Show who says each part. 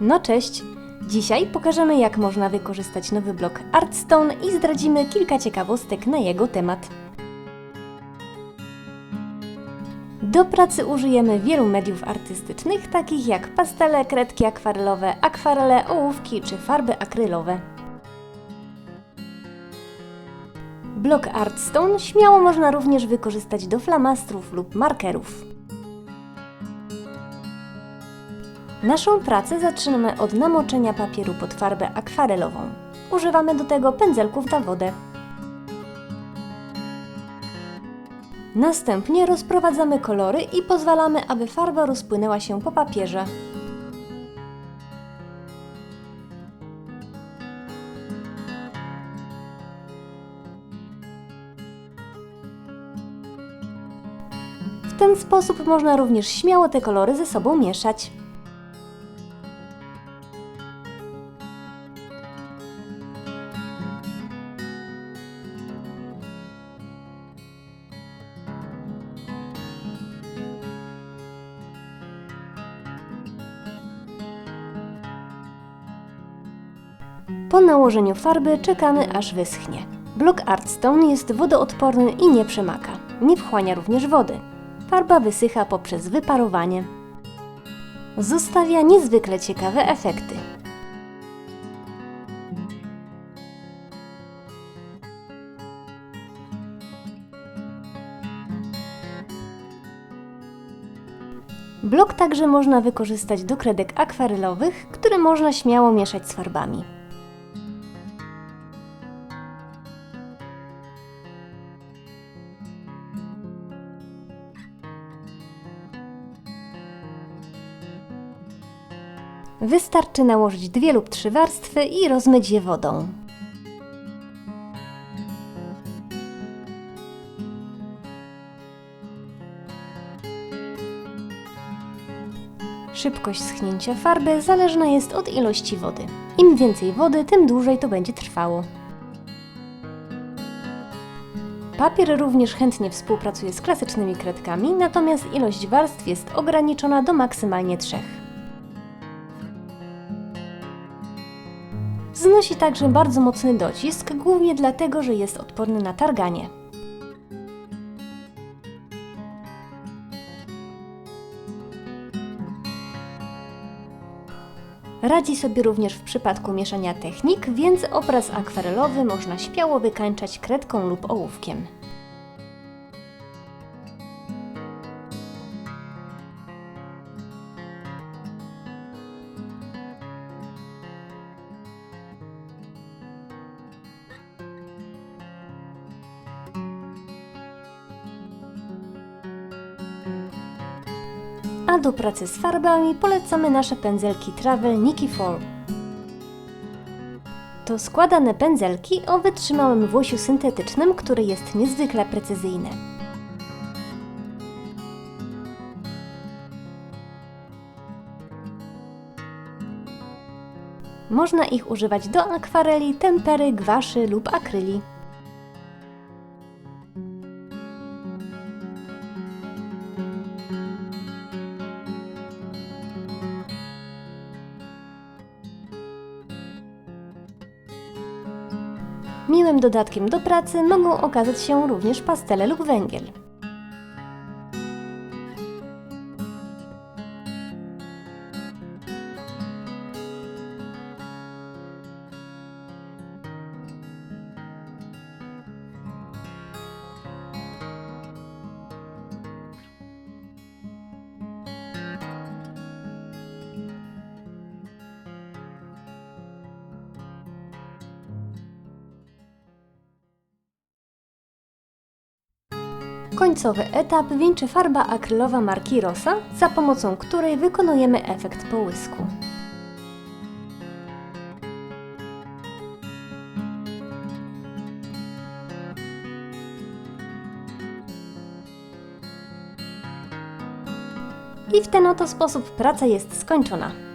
Speaker 1: No cześć! Dzisiaj pokażemy jak można wykorzystać nowy blok Artstone i zdradzimy kilka ciekawostek na jego temat. Do pracy użyjemy wielu mediów artystycznych, takich jak pastele, kredki akwarelowe, akwarele, ołówki czy farby akrylowe. Blok Artstone śmiało można również wykorzystać do flamastrów lub markerów. Naszą pracę zaczynamy od namoczenia papieru pod farbę akwarelową. Używamy do tego pędzelków na wodę. Następnie rozprowadzamy kolory i pozwalamy, aby farba rozpłynęła się po papierze. W ten sposób można również śmiało te kolory ze sobą mieszać. Po nałożeniu farby czekamy aż wyschnie. Blok Artstone jest wodoodporny i nie przemaka. Nie wchłania również wody. Farba wysycha poprzez wyparowanie. Zostawia niezwykle ciekawe efekty. Blok także można wykorzystać do kredek akwarelowych, które można śmiało mieszać z farbami. Wystarczy nałożyć dwie lub trzy warstwy i rozmyć je wodą. Szybkość schnięcia farby zależna jest od ilości wody. Im więcej wody, tym dłużej to będzie trwało. Papier również chętnie współpracuje z klasycznymi kredkami, natomiast ilość warstw jest ograniczona do maksymalnie trzech. Znosi także bardzo mocny docisk, głównie dlatego, że jest odporny na targanie. Radzi sobie również w przypadku mieszania technik, więc obraz akwarelowy można śmiało wykańczać kredką lub ołówkiem. Do pracy z farbami polecamy nasze pędzelki Travel Nikki Fall. To składane pędzelki o wytrzymałym włosiu syntetycznym, które jest niezwykle precyzyjne. Można ich używać do akwareli, tempery, gwaszy lub akryli. Miłym dodatkiem do pracy mogą okazać się również pastele lub węgiel. Końcowy etap wieńczy farba akrylowa marki Rosa, za pomocą której wykonujemy efekt połysku. I w ten oto sposób praca jest skończona.